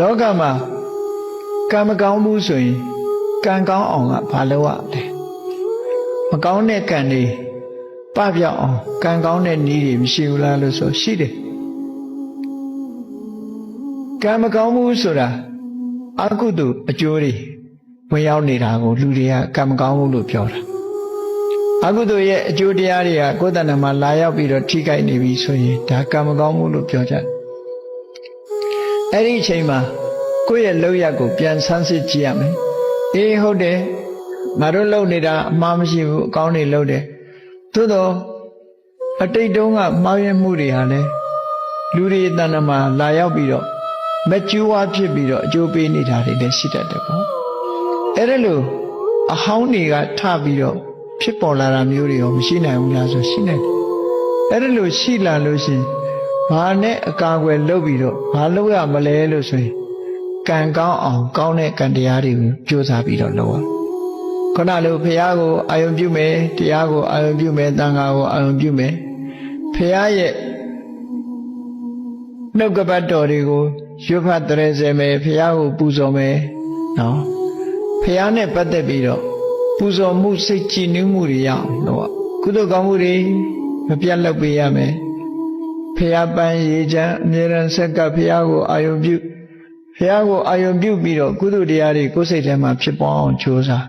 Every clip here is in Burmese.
လောကမှာကံမကောင်းဘူးဆိုရင်ကံကောင်းအောင်ကဘာလုပ်ရလဲမကောင်းတဲ့ကံတွေပပြောက်အောင်ကံကောင်းတဲ့နည်းတွေမရှိဘူးလားလို့ဆိုရှိတယ်ကံမကောင်းဘူးဆိုတာအကုသိုလ်အကျိုးတွေဝင်ရောက်နေတာကိုလူတွေကကံမကောင်းဘူးလို့ပြောတာအကုသိုလ်ရဲ့အကျိုးတရားတွေကကိုယ်တဏ္ဍာမှာလာရောက်ပြီးတော့ထိခိုက်နေပြီဆိုရင်ဒါကံမကောင်းဘူးလို့ပြောကြတယ် အဲ့ဒီအချိန်မှာကိုယ့်ရဲ့လောက်ရကိုပြန်ဆန်းစစ်ကြည့်ရမယ်အေးဟုတ်တယ်ငါတို့လုပ်နေတာအမှားမရှိဘူးအကောင်းတွေလုပ်တယ်သို့တော့အတိတ်တုန်းကမှားယွင်းမှုတွေဟာလည်းလူတွေတဏ္ဍာမှာလာရောက်ပြီးတော့မကျူးဝါဖြစ်ပြီးတော့အကျိုးပေးနေတာတွေလည်းရှိတတ်တယ်ပေါ့အဲ့ဒါလို့အဟောင်းတွေကထပြီးတော့ဖြစ်ပေါ်လာတာမျိုးတွေရောမရှိနိုင်ဘူးလားဆိုရှိနေတယ်အဲ့ဒါလို့ရှိလာလို့ရှိရင် ဘာနဲ့အကာအကွယ်လုပ်ပြီးတော့ဘာလုပ်ရမလဲလို့ဆိုရင်ကံကောင်းအောင်ကောင်းတဲ့ကံတရားတွေကိုကြိုးစားပြီးတော့လုပ်ရခုနလိုဖះကိုအာယုံပြုမယ်တရားကိုအာယုံပြုမယ်တန်ခါကိုအာယုံပြုမယ်ဖះရဲ့နှုတ်ကပတ်တော်တွေကိုရွတ်ဖတ်တရေစေမယ်ဖះကိုပူဇော်မယ်နော်ဖះနဲ့ပတ်သက်ပြီးတော့ပူဇော်မှုစိတ်ကြည်နူးမှုတွေရအောင်တော့ကုသိုလ်ကောင်းမှုတွေမပြတ်လုပ်ပေးရမယ် ဖះပန်းရေချမ်းအမြဲတမ်းဆက်ကပ်ဖះကိုအာယုံပြုဖះကိုအာယုံပြုပြီးတော့ကုသိုလ်တရားတွေကိုယ်စိတ်ထဲမှာဖြစ်ပေါ်အောင်ကြိုးစား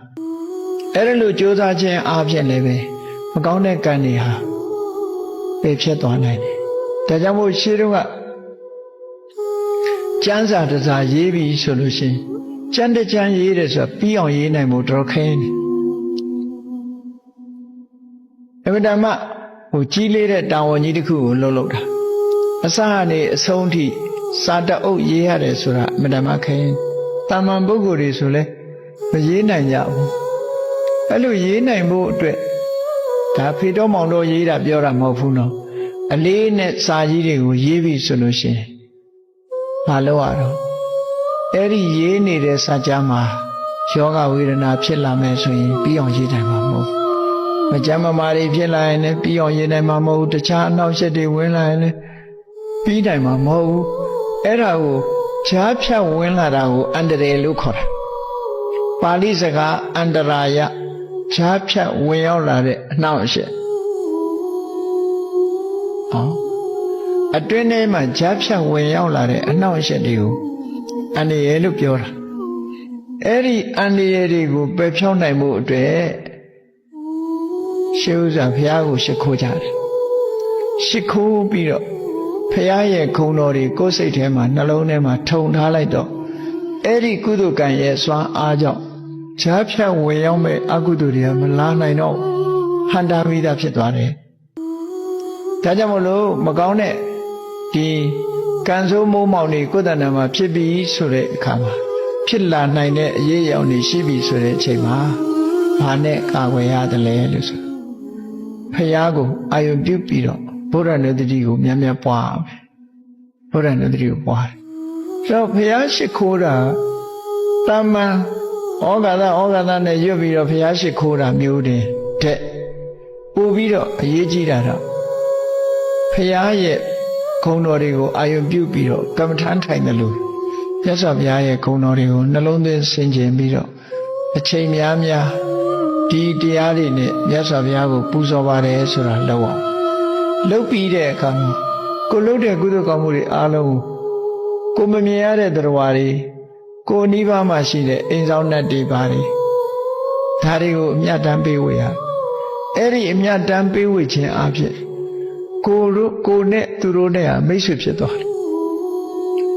အဲ့ဒါလို့ကြိုးစားခြင်းအားဖြင့်လည်းပဲမကောင်းတဲ့ကံတွေဟာပယ်ဖြစ်သွားနိုင်တယ်ဒါကြောင့်မို့ရှင်းတော့ကကျမ်းစာတစ်စာရေးပြီဆိုလို့ရှိရင်ကျမ်းတစ်ကျမ်းရေးတယ်ဆိုတော့ပြီးအောင်ရေးနိုင်ဖို့တော်ခင်းတယ်အမှန်တမ်းဟိုကြီးလေးတဲ့တာဝန်ကြီးတစ်ခုကိုလှုပ်လှုပ်တာ အစကနေအဆုံးထိစာတအုပ်ရေးရတယ်ဆိုတာအမှန်တမ်းခင်းတာမန်ပုဂ္ဂိုလ်တွေဆိုလဲမရေးနိုင်ကြဘူးအဲ့လိုရေးနိုင်ဖို့အတွက်ဒါဖေတော်မောင်တို့ရေးတာပြောတာမဟုတ်ဘူးနော်အလေးနဲ့စာကြီးတွေကိုရေးပြီဆိုလို့ရှိရင်မလုပ်ရတော့အဲ့ဒီရေးနေတဲ့စာကြားမှာယောဂဝေဒနာဖြစ်လာမယ်ဆိုရင်ပြီးအောင်ရေးနိုင်မှာမဟုတ်ဘူးမကြမ်းမမာတွေဖြစ်လာရင်လည်းပြီးအောင်ရေးနိုင်မှာမဟုတ်ဘူးတခြားအနောက်ရှက်တွေဝင်လာရင်လည်း ပြီးနိုင်မှာမဟုတ်ဘူးအဲ့ဒါကိုဈာဖြတ်ဝင်လာတာကိုအန္တရာယ်လို့ခေါ်တာပါဠိစကားအန္တရာယဈာဖြတ်ဝင်ရောက်လာတဲ့အနှောင့်အယှက်ဟောအတွင်းထဲမှာဈာဖြတ်ဝင်ရောက်လာတဲ့အနှောင့်အယှက်တွေကိုအန္တရာယ်လို့ပြောတာအဲ့ဒီအန္တရာယ်တွေကိုပယ်ဖြောင်းနိုင်မှုအတွက်ရှေးဥစွာဘုရားကိုရှ िख ိုးကြတယ်ရှ िख ိုးပြီးတော့ ဘုရားရဲ့ခုံတော်တွေကိုယ်စိတ်ထဲမှာနှလုံးထဲမှာထုံထားလိုက်တော့အဲ့ဒီကုသိုလ်ကံရဲ့စွမ်းအားကြောင့်ဈာဖြတ်ဝင်ရောက်မဲ့အကုသိုလ်တွေကမလာနိုင်တော့ဟန်တာမိတာဖြစ်သွားတယ်။ဒါကြောင့်မလို့မကောင်းတဲ့ဒီကံဆိုးမိုးမောင်တွေကိုယ်တဏ္ဍာမှာဖြစ်ပြီးဆိုတဲ့အခါမှာဖြစ်လာနိုင်တဲ့အရေးအယောင်တွေရှိပြီဆိုတဲ့အချိန်မှာဘာနဲ့ကာကွယ်ရတယ်လဲလို့ဆိုဖះကိုအာယုပြုပြီးတော့ ဘုရားနုတ္တိကိုများများပွားမယ်ဘုရားနုတ္တိကိုပွားတယ်။ဆိုတော့ဖះရှိခိုးတာတမန်ဩဃာသဩဃာသနဲ့ရွတ်ပြီးတော့ဘုရားရှိခိုးတာမျိုးတင်တဲ့ပို့ပြီးတော့အရေးကြီးတာတော့ဘုရားရဲ့ခုံတော်တွေကိုအာယုပြုပြီးတော့ကမ္မထမ်းထိုင်တယ်လို့မြတ်စွာဘုရားရဲ့ခုံတော်တွေကိုနှလုံးသွင်းဆင်ခြင်ပြီးတော့အချိန်များများဒီတရားတွေနဲ့မြတ်စွာဘုရားကိုပူဇော်ပါတယ်ဆိုတာလောက်အောင် လုပ်ပြီးတဲ့အခါမှာကိုလုပ်တဲ့ကုသိုလ်ကောင်းမှုတွေအားလုံးကိုမမြင်ရတဲ့တရားတွေကိုနိဗ္ဗာန်မှာရှိတဲ့အိမ်ဆောင်နှတ်တွေပါတယ်ဒါတွေကိုအမြတ်တမ်းပေးဝေရအဲ့ဒီအမြတ်တမ်းပေးဝေခြင်းအဖြစ်ကိုတို့ကိုနဲ့သူတို့နဲ့ဟာမိတ်ဆွေဖြစ်သွားတယ်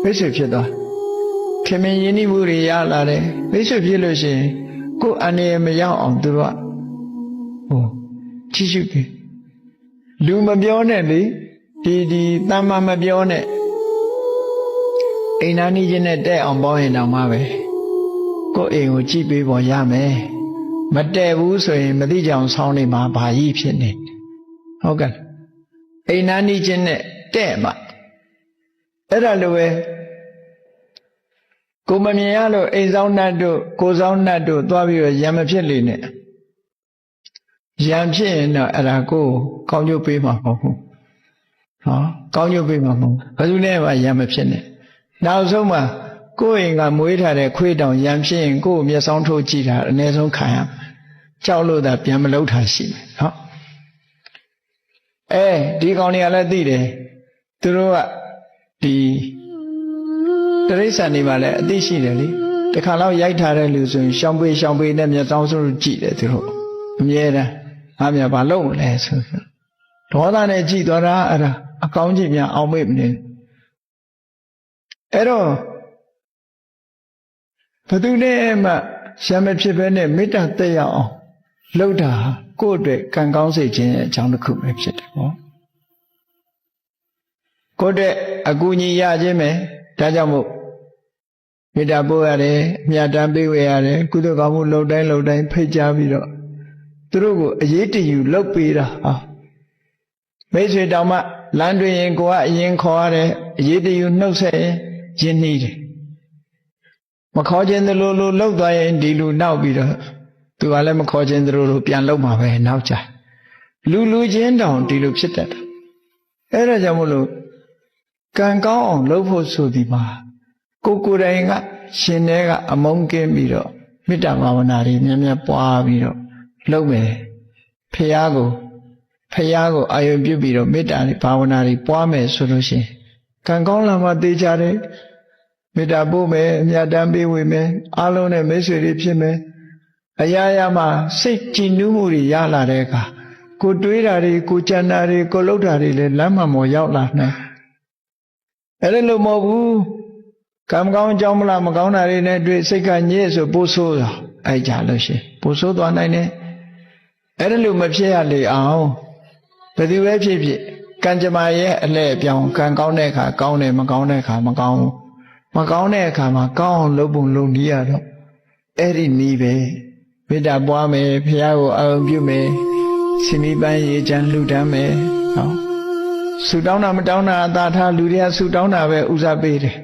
မိတ်ဆွေဖြစ်သွားခင်မင်းရင်းနှီးမှုတွေရလာတယ်မိတ်ဆွေဖြစ်လို့ရှိရင်ကိုယ်အနေမရောက်အောင်သူတို့ကဟိုကြည့်ရှုတယ် လူမပြောနဲ့လေဒီဒီတမ္မာမပြောနဲ့အိမ်နာနီးချင်းနဲ့တဲ့အောင်ပေါင်းရင်တောင်မှပဲကိုယ့်အိမ်ကိုကြည့်ပေးပေါ်ရမယ်မတဲ့ဘူးဆိုရင်မသိကြအောင်ဆောင်းနေမှာဘာကြီးဖြစ်နေဟုတ်ကဲ့အိမ်နာနီးချင်းနဲ့တဲ့မှအဲ့ဒါလိုပဲကိုမမြင်ရလို့အိမ်ဆောင်နှတ်တို့ကိုဆောင်နှတ်တို့သွားပြီးတော့ရံမဖြစ်လေနဲ့ ရံဖြစ်ရင်တော့အဲ့ဒါကိုကောင်းကျိုးပေးမှာမဟုတ်ဘူးဟောကောင်းကျိုးပေးမှာမဟုတ်ဘယ်သူနဲ့မှရံမဖြစ်နဲ့နောက်ဆုံးမှာကိုယ့်အိမ်ကမွေးထားတဲ့ခွေးတောင်ရံဖြစ်ရင်ကိုယ့်ကိုမျက်စောင်းထိုးကြည့်တာအနည်းဆုံးခံရမယ်ကြောက်လို့သာပြန်မလုပ်တာရှိမယ်နော်အဲဒီကောင်တွေကလည်းသိတယ်သူတို့ကဒီတရိษံနေပါလေအသိရှိတယ်လေတခါတော့ရိုက်ထားတဲ့လူဆိုရင်ရှောင်းပေးရှောင်းပေးနဲ့မျက်စောင်းစိုးကြည့်တယ်သူတို့အမြဲတမ်း ငါမြဘာလုပ်မလဲဆိုဒေါသနဲ့ကြည့်သွားတာအဲ့ဒါအကောင်းကြီးများအောင်မေ့မနေအဲ့တော့ဘသူနဲ့မှရှမ်းမဖြစ်ဘဲနဲ့မေတ္တာတက်ရအောင်လှုပ်တာကိုယ့်အတွက်ကံကောင်းစေခြင်းရဲ့အကြောင်းတစ်ခုပဲဖြစ်တယ်ပေါ့ကိုယ့်အတွက်အကူအညီရခြင်းပဲဒါကြောင့်မို့မေတ္တာပို့ရတယ်အမြတ်တမ်းပေးဝေရတယ်ကုသိုလ်ကောင်းမှုလှုပ်တိုင်းလှုပ်တိုင်းဖိတ်ကြားပြီးတော့ သူတို့ကိုအရေးတယူလှုပ်ပေးတာဟာမိတ်ဆွေတောင်မှလမ်းတွင်ရင်ကိုကအရင်ခေါ်ရတယ်အရေးတယူနှုတ်ဆက်ရင်ရင်းနှီးတယ်မခေါ်ခြင်းသလိုလိုလှုပ်သွားရင်ဒီလူနောက်ပြီးတော့သူကလည်းမခေါ်ခြင်းသလိုလိုပြန်လှုပ်မှာပဲနောက်ကြလူလူချင်းတောင်ဒီလိုဖြစ်တတ်တယ်အဲ့ဒါကြောင့်မို့လို့ကံကောင်းအောင်လုပ်ဖို့ဆိုဒီမှာကိုကိုယ်တိုင်ကရှင်တဲ့ကအမုန်းကင်းပြီးတော့မေတ္တာဘာဝနာတွေများများပွားပြီးတော့ လုပ်မယ်ဖះကိုဖះကိုအာယုံပြုပြီးတော့မေတ္တာတွေဘာဝနာတွေပွားမယ်ဆိုလို့ရှိရင်ကံကောင်းလာမှသိကြတယ်မေတ္တာပို့မယ်အမြတ်တမ်းပေးဝေမယ်အားလုံးနဲ့မိတ်ဆွေတွေဖြစ်မယ်အရာရာမှာစိတ်ကြည်နူးမှုတွေရလာတဲ့အခါကိုတွေးတာတွေကိုကြံတာတွေကိုလှုပ်တာတွေလည်းလမ်းမှန်ပေါ်ရောက်လာနိုင်အဲ့ဒါလို့မဟုတ်ဘူးကံမကောင်းအကြောင်းမလားမကောင်းတာတွေနဲ့တွေ့စိတ်ကညစ်ဆိုပိုးဆိုးတာအဲ့ကြလို့ရှိရင်ပိုးဆိုးသွားနိုင်တယ် အဲ့ဒါလို့မဖြစ်ရလေအောင်ဘယ်သူပဲဖြစ်ဖြစ်ကံကြမ္မာရဲ့အလှည့်အပြောင်းကံကောင်းတဲ့အခါကောင်းတယ်မကောင်းတဲ့အခါမကောင်းဘူးမကောင်းတဲ့အခါမှာကောင်းအောင်လုပ်ပုံလုပ်နည်းရတော့အဲ့ဒီနည်းပဲမေတ္တာပွားမယ်ဖះကိုအာရုံပြုမယ်ရှင်မိပန်းရေချမ်းလှူဒန်းမယ်နော်ဆူတောင်းတာမတောင်းတာအသာထားလူတွေကဆူတောင်းတာပဲဥစားပေးတယ်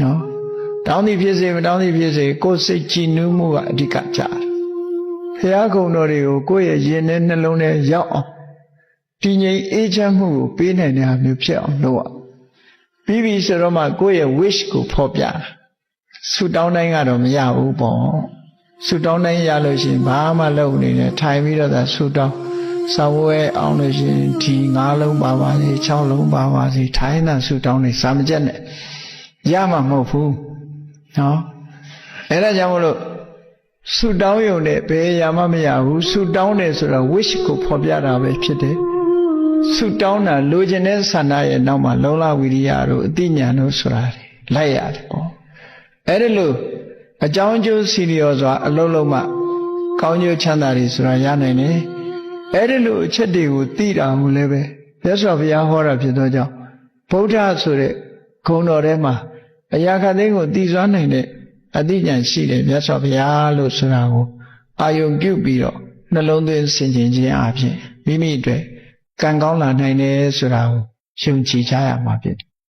နော်တောင်းသည်ဖြစ်စေမတောင်းသည်ဖြစ်စေကိုယ်စိတ်ကြည်နူးမှုကအဓိကကြတယ် ဖះကုံတော်တွေကိုကိုယ့်ရဲ့ရင်ထဲနှလုံးထဲရောက်အောင်တည်ငြိမ်အေးချမ်းမှုကိုပေးနိုင်တဲ့ဟာမျိုးဖြစ်အောင်လုပ်ရပြီးပြီဆိုတော့မှကိုယ့်ရဲ့ wish ကိုဖော်ပြဆူတောင်းတိုင်းကတော့မရဘူးပေါ့ဆူတောင်းတိုင်းရလို့ရှိရင်ဘာမှလုပ်နေတယ်ထိုင်ပြီးတော့သာဆူတောင်းစာဝဲအောင်လို့ရှိရင်ဒီ၅လုံးပါပါစေ၆လုံးပါပါစေထိုင်တာဆူတောင်းနေစာမကျက်နဲ့ရမှာမဟုတ်ဘူးနော်အဲဒါကြောင့်မလို့ ဆူတောင်းရုံနဲ့ဘယ်ရမှမရဘူးဆူတောင်းတယ်ဆိုတော့ wish ကိုဖော်ပြတာပဲဖြစ်တယ်ဆူတောင်းတာလိုချင်တဲ့ဆန္ဒရဲ့နောက်မှာလုံလဝိရိယတို့အတိညာတို့ဆိုတာလိုက်ရတယ်ပေါ့အဲ့ဒါလို့အကြောင်းကျိုးစီလျော်စွာအလုံးလုံးမှကောင်းကျိုးချမ်းသာတွေဆိုတာရနိုင်တယ်အဲ့ဒီလိုအချက်တွေကိုသိတာမို့လည်းပဲမြတ်စွာဘုရားဟောတာဖြစ်သောကြောင့်ဗုဒ္ဓဆိုတဲ့ဂုဏ်တော်ထဲမှာအရာခသိန်းကိုတည်စွမ်းနိုင်တဲ့ အသိဉာဏ်ရှိတယ်မြတ်စွာဘုရားလို့ဆိုတာကိုအာယုံပြုပြီးတော့နှလုံးသွင်းဆင်ခြင်ခြင်းအပြင်မိမိအတွက်ကံကောင်းလာနိုင်တယ်ဆိုတာကိုရှုံချကြရမှာဖြစ်တယ်